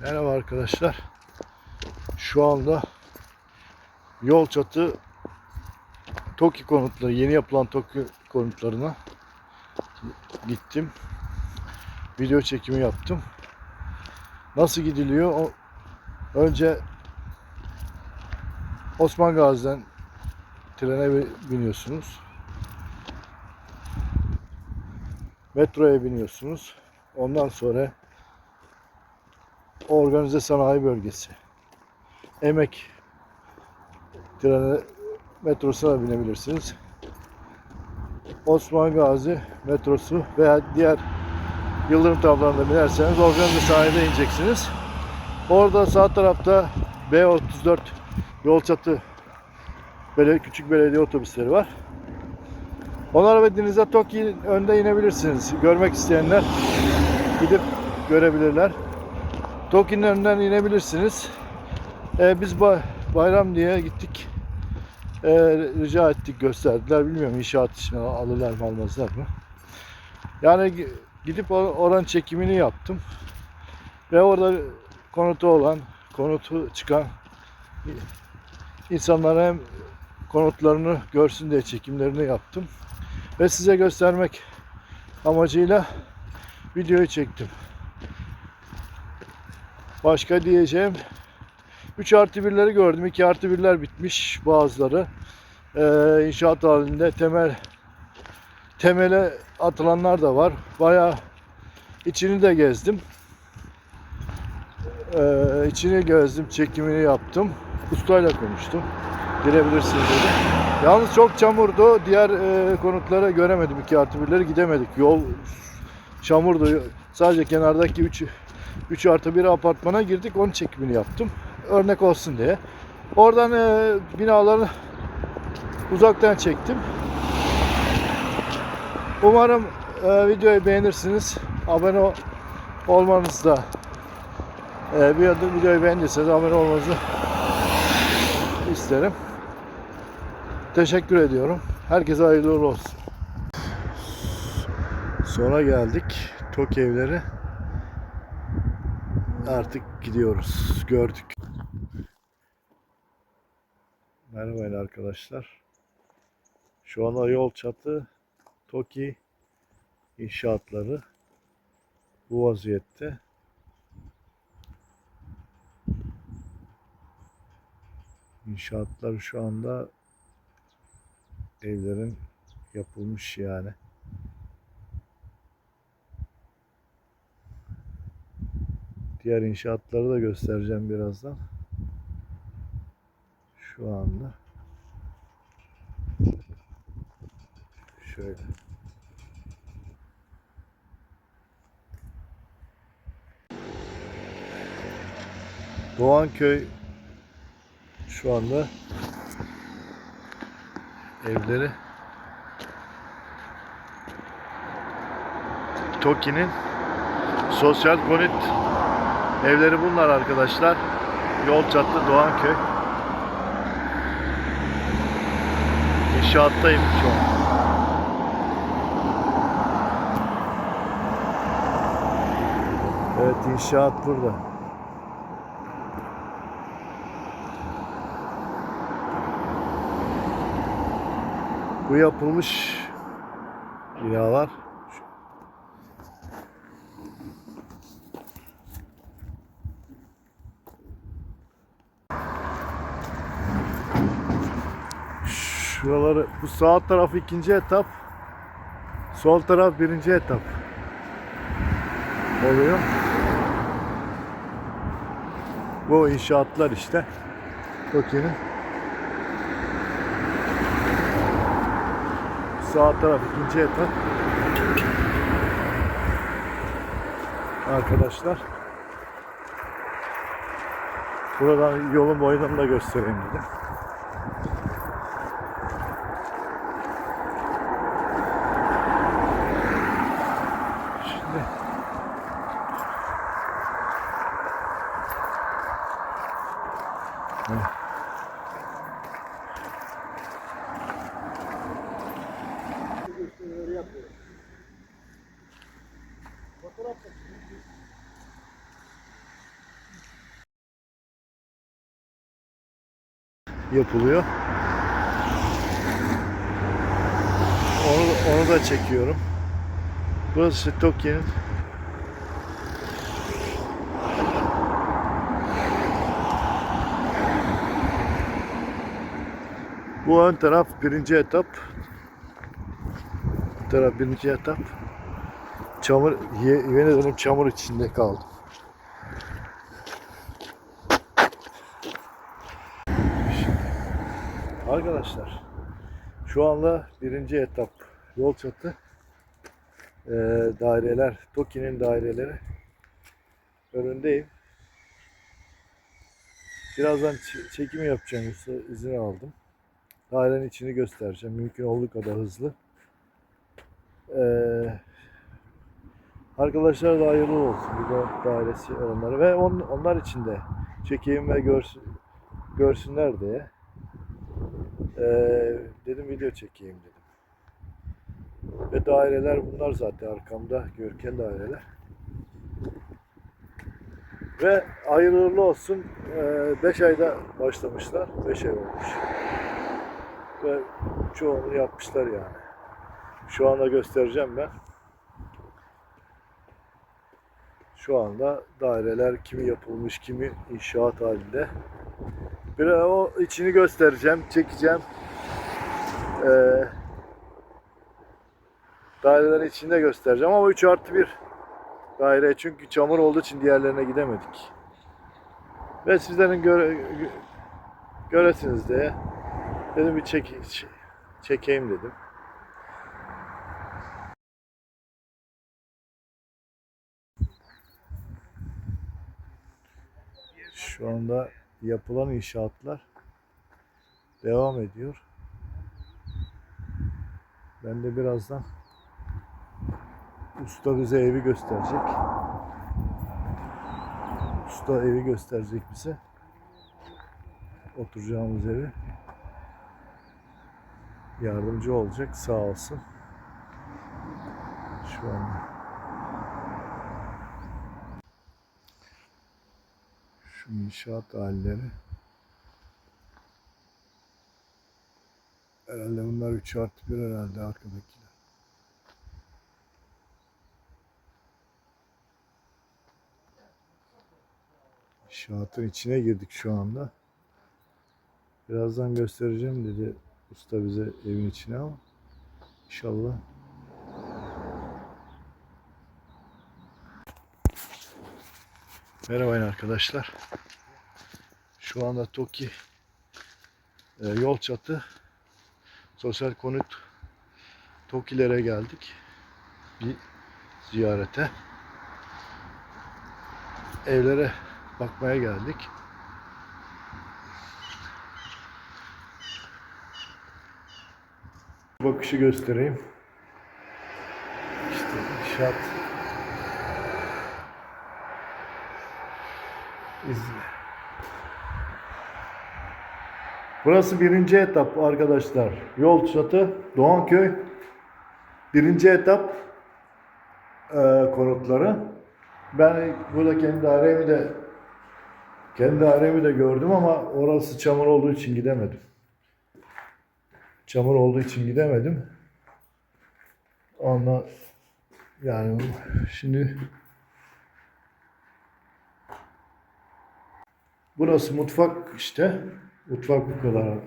Merhaba arkadaşlar. Şu anda yol çatı TOKİ konutları, yeni yapılan TOKİ konutlarına gittim. Video çekimi yaptım. Nasıl gidiliyor? Önce Osman Gazi'den trene bi- biniyorsunuz. Metroya biniyorsunuz. Ondan sonra organize sanayi bölgesi. Emek treni metrosuna binebilirsiniz. Osman Gazi metrosu veya diğer Yıldırım tablarına binerseniz organize sanayide ineceksiniz. Orada sağ tarafta B34 yol çatı böyle küçük belediye otobüsleri var. Onlara ve denize önde inebilirsiniz. Görmek isteyenler gidip görebilirler. Toki'nin önünden inebilirsiniz. Ee, biz ba- bayram diye gittik. Ee, rica ettik gösterdiler. Bilmiyorum inşaat için al- alırlar mı almazlar mı. Yani gi- gidip or- oranın çekimini yaptım. Ve orada konutu olan, konutu çıkan insanlara hem konutlarını görsün diye çekimlerini yaptım. Ve size göstermek amacıyla videoyu çektim. Başka diyeceğim 3 artı 1'leri gördüm. 2 artı 1'ler bitmiş bazıları. Ee, inşaat halinde temel temele atılanlar da var. Bayağı içini de gezdim. Ee, içini gezdim, çekimini yaptım. Ustayla konuştum. Girebilirsiniz dedi. Yalnız çok çamurdu. Diğer e, konutlara göremedim. 2 artı 1'leri gidemedik. Yol çamurdu. Sadece kenardaki 3 3 artı 1 apartmana girdik. Onun çekimini yaptım. Örnek olsun diye. Oradan e, binaları uzaktan çektim. Umarım e, videoyu beğenirsiniz. Abone ol- olmanız da e, bir adım videoyu beğendiyseniz abone olmanızı isterim. Teşekkür ediyorum. Herkese hayırlı olsun. Sona geldik. Tok evleri. Artık gidiyoruz. Gördük. Merhaba arkadaşlar. Şu an yol çatı Toki inşaatları bu vaziyette. İnşaatlar şu anda evlerin yapılmış yani. Diğer inşaatları da göstereceğim birazdan. Şu anda. Şöyle. Doğanköy şu anda evleri Toki'nin sosyal konut evleri bunlar arkadaşlar. Yol çatlı Doğanköy. İnşaattayım şu an. Evet inşaat burada. Bu yapılmış binalar. Şuraları, bu sağ taraf ikinci etap, sol taraf birinci etap oluyor. Bu inşaatlar işte. Toki'nin. Sağ taraf ikinci etap. Arkadaşlar. Buradan yolun boyundan da göstereyim dedim. Yapılıyor. Onu, onu da çekiyorum. Burası Tokyo'nun Bu ön taraf birinci etap. Bu taraf birinci etap. Çamur, ye- yemin ederim çamur içinde kaldım. Arkadaşlar şu anda birinci etap yol çatı eee, daireler, Toki'nin daireleri önündeyim. Birazdan ç- çekim yapacağım izin- aldım. Dairenin içini göstereceğim. Mümkün olduğu kadar hızlı. Ee, arkadaşlar da hayırlı olsun. Bir de dairesi olanları. Ve on, onlar için de çekeyim ve görsün, görsünler diye. Ee, dedim video çekeyim dedim. Ve daireler bunlar zaten arkamda. Görken daireler. Ve hayırlı olsun. 5 ayda başlamışlar. 5 ay olmuş ve çoğunu yapmışlar yani. Şu anda göstereceğim ben. Şu anda daireler kimi yapılmış, kimi inşaat halinde. Bir o içini göstereceğim, çekeceğim. Ee, dairelerin içinde göstereceğim ama 3 artı 1 daire çünkü çamur olduğu için diğerlerine gidemedik. Ve sizlerin göre, gö- göresiniz diye Dedim bir çek, çekeyim dedim. Şu anda yapılan inşaatlar devam ediyor. Ben de birazdan usta bize evi gösterecek. Usta evi gösterecek bize. Oturacağımız evi yardımcı olacak sağ olsun. Şu an inşaat halleri herhalde bunlar 3 artı 1 herhalde arkadakiler. İnşaatın içine girdik şu anda. Birazdan göstereceğim dedi usta bize evin içine ama inşallah Merhaba arkadaşlar. Şu anda Toki e, yol çatı sosyal konut Tokilere geldik. Bir ziyarete. Evlere bakmaya geldik. Bakışı göstereyim. İşte inşaat izle. Burası birinci etap arkadaşlar. Yol çatı Doğanköy. Birinci etap e, konutları. Ben burada kendi dairemi de kendi dairemi de gördüm ama orası çamur olduğu için gidemedim. Çamur olduğu için gidemedim. Ama yani şimdi burası mutfak işte. Mutfak bu kadar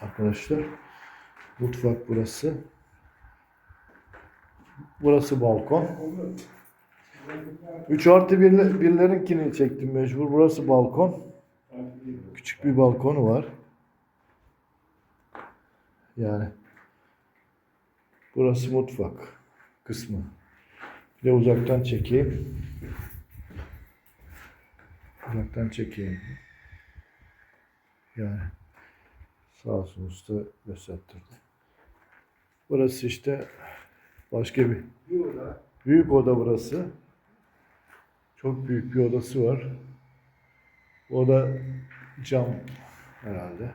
arkadaşlar. Mutfak burası. Burası balkon. 3 artı birle- birlerinkini çektim mecbur. Burası balkon. Küçük bir balkonu var. Yani burası mutfak kısmı. Bir de uzaktan çekeyim. Uzaktan çekeyim. Yani sağ olsun usta gösterdi. Burası işte başka bir büyük oda burası. Çok büyük bir odası var. O da cam herhalde.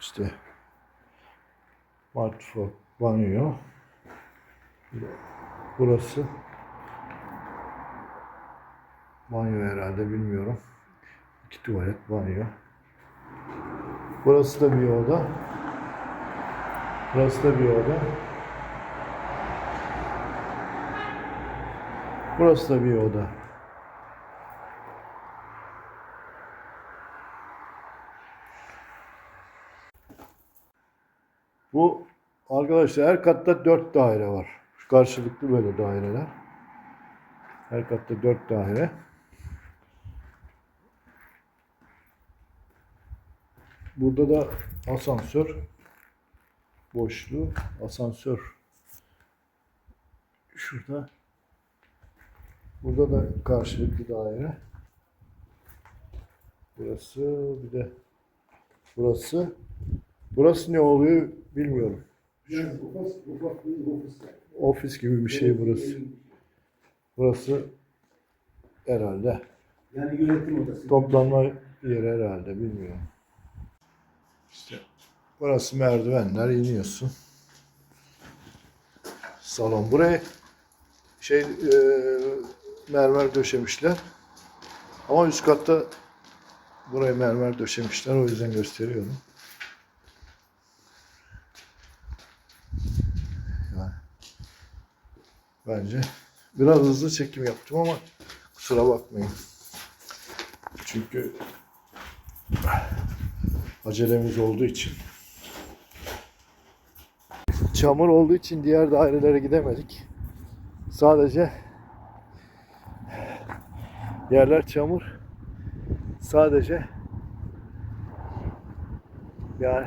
İşte mutfak, banyo. Burası banyo herhalde bilmiyorum. İki tuvalet, banyo. Burası da bir oda. Burası da bir oda. Burası da bir oda. Bu arkadaşlar her katta dört daire var. Karşılıklı böyle daireler. Her katta dört daire. Burada da asansör boşluğu, asansör şurada. Burada da karşılıklı daire. Burası bir de burası. Burası ne oluyor bilmiyorum. Yani ofis. Ofis gibi bir şey burası. Burası herhalde Yani yönetim odası. toplanma yeri herhalde bilmiyorum. Burası merdivenler iniyorsun. Salon buraya şey e, mermer döşemişler. Ama üst katta buraya mermer döşemişler. O yüzden gösteriyorum. Yani bence biraz hızlı çekim yaptım ama kusura bakmayın. Çünkü acelemiz olduğu için. Çamur olduğu için diğer dairelere gidemedik. Sadece yerler çamur. Sadece yani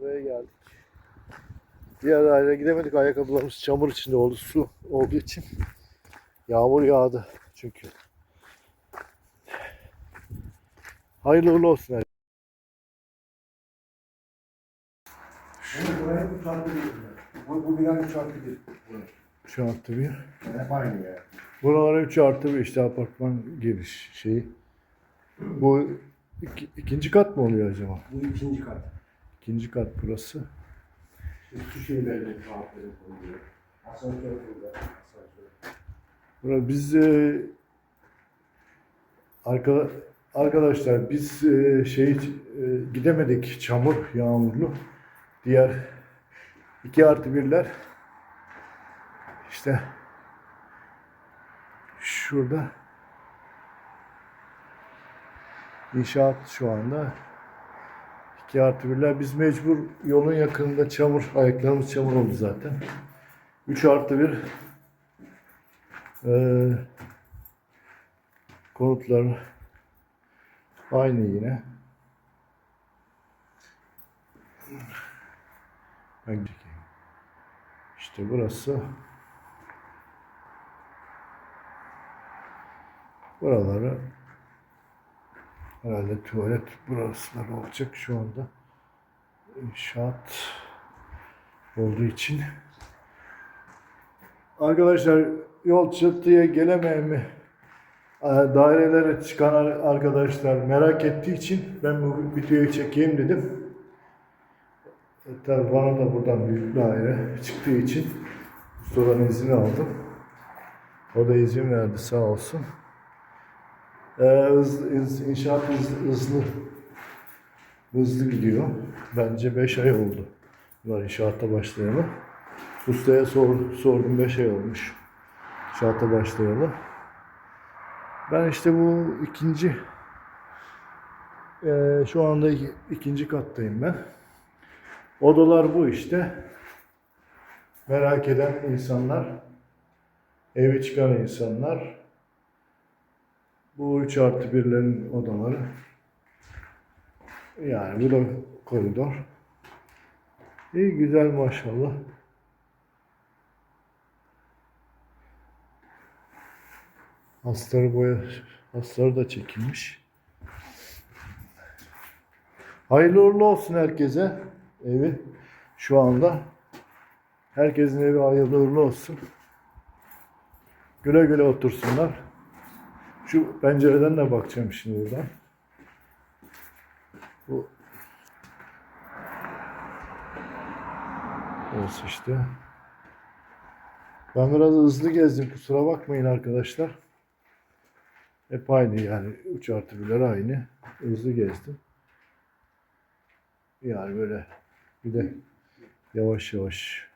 buraya geldik. Diğer dairelere gidemedik. Ayakkabılarımız çamur içinde oldu. Su olduğu için. Yağmur yağdı çünkü. Hayırlı uğurlu olsun. Her- Ama buraya üç artı bir. Bu, bu bina üç artı bir. Şu artı bir. Yani hep aynı yani. Buralara 3 artı bir işte apartman giriş şeyi. Bu iki- ikinci kat mı oluyor acaba? Bu ikinci kat. İkinci kat burası. İşte şu şeylerle rahatları koyuyor. Asansör burada. Asansör. Bura biz e, arka, arkadaşlar biz e, şey e, gidemedik çamur yağmurlu. Diğer iki artı birler işte şurada inşaat şu anda 2 artı birler. Biz mecbur yolun yakınında çamur, ayaklarımız çamur oldu zaten. 3 artı bir ee, konutlar aynı yine. Çekeyim. İşte burası. Buraları herhalde tuvalet burasılar olacak şu anda. İnşaat olduğu için. Arkadaşlar yol çatıya gelemeyen mi? e, Dairelere çıkan ar- arkadaşlar merak ettiği için ben bu videoyu çekeyim dedim. E, tabii bana da buradan büyük daire çıktığı için ustadan izin aldım. O da izin verdi sağ olsun. Ee, hız, hız- inşaat hız- hızlı hızlı gidiyor. Bence 5 ay oldu. Bunlar inşaatta başlayalı. Ustaya sor, sordum 5 ay olmuş. İnşaata başlayalı. Ben işte bu ikinci eee, şu anda iki- ikinci kattayım ben. Odalar bu işte. Merak eden insanlar, evi çıkan insanlar, bu 3 artı birlerin odaları. Yani bu da koridor. İyi güzel maşallah. Hasları boya, hasları da çekilmiş. Hayırlı uğurlu olsun herkese evi şu anda. Herkesin evi hayırlı uğurlu olsun. Güle güle otursunlar. Şu pencereden de bakacağım şimdi buradan. Bu Burası işte. Ben biraz hızlı gezdim kusura bakmayın arkadaşlar. Hep aynı yani 3 artı 1'ler aynı. Hızlı gezdim. Yani böyle bir de yavaş yavaş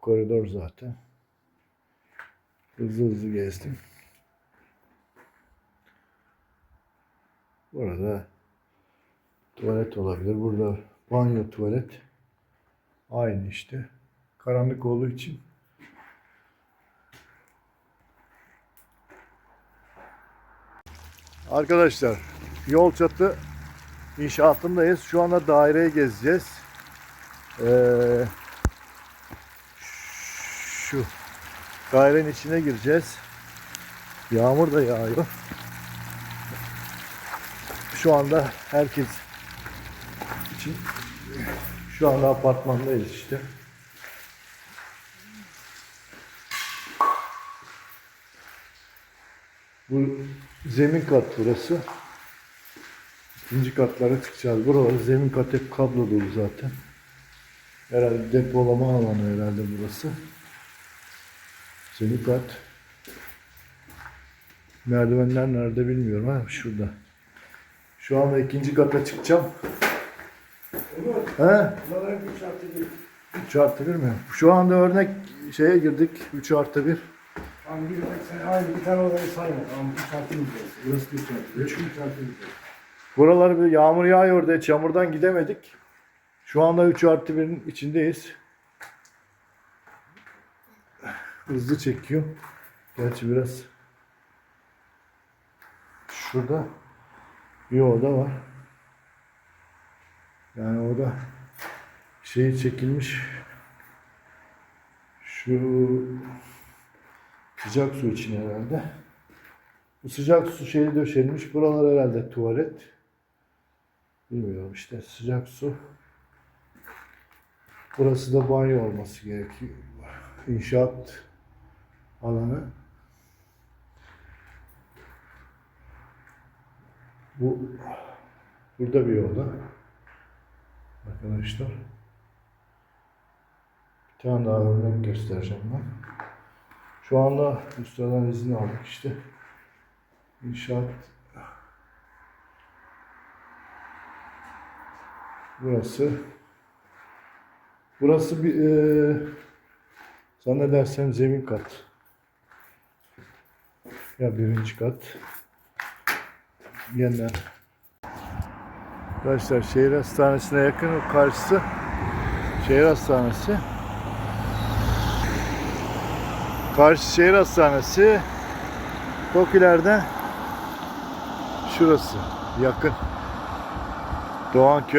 koridor zaten. Hızlı hızlı gezdim. Burada tuvalet olabilir. Burada banyo tuvalet. Aynı işte. Karanlık olduğu için Arkadaşlar yol çatı inşaatındayız. Şu anda daireyi gezeceğiz. Ee, şu dairenin içine gireceğiz. Yağmur da yağıyor. Şu anda herkes için şu anda apartmandayız işte. Bu zemin kat burası. İkinci katlara çıkacağız. Buraları zemin kat hep kablo dolu zaten. Herhalde depolama alanı herhalde burası. Zemin kat. Merdivenler nerede bilmiyorum ha şurada. Şu anda ikinci kata çıkacağım. He? Bunlar hep 3 artı 1. 3 artı 1 mi? Şu anda örnek şeye girdik. 3 artı 1. Tam bir sen aynı bir tane odayı sayma. Tamam 3 artı 1 Burası 3 artı 1. 3 artı 1 Buralar bir yağmur yağıyor diye çamurdan gidemedik. Şu anda 3 artı 1'in içindeyiz. Hızlı çekiyor. Gerçi biraz şurada bir oda var. Yani oda şey çekilmiş. Şu sıcak su için herhalde. Bu sıcak su şeyi döşenmiş. Buralar herhalde tuvalet. Bilmiyorum işte sıcak su. Burası da banyo olması gerekiyor. İnşaat alanı. Bu burada bir oda. Arkadaşlar. Bir tane daha örnek göstereceğim ben. Şu anda ustadan izin aldık işte. İnşaat Burası Burası bir e, zannedersem zemin kat. Ya birinci kat. Yeniden. Arkadaşlar şehir hastanesine yakın o karşısı şehir hastanesi. Karşı şehir hastanesi Tokiler'den şurası yakın. Doğanköy.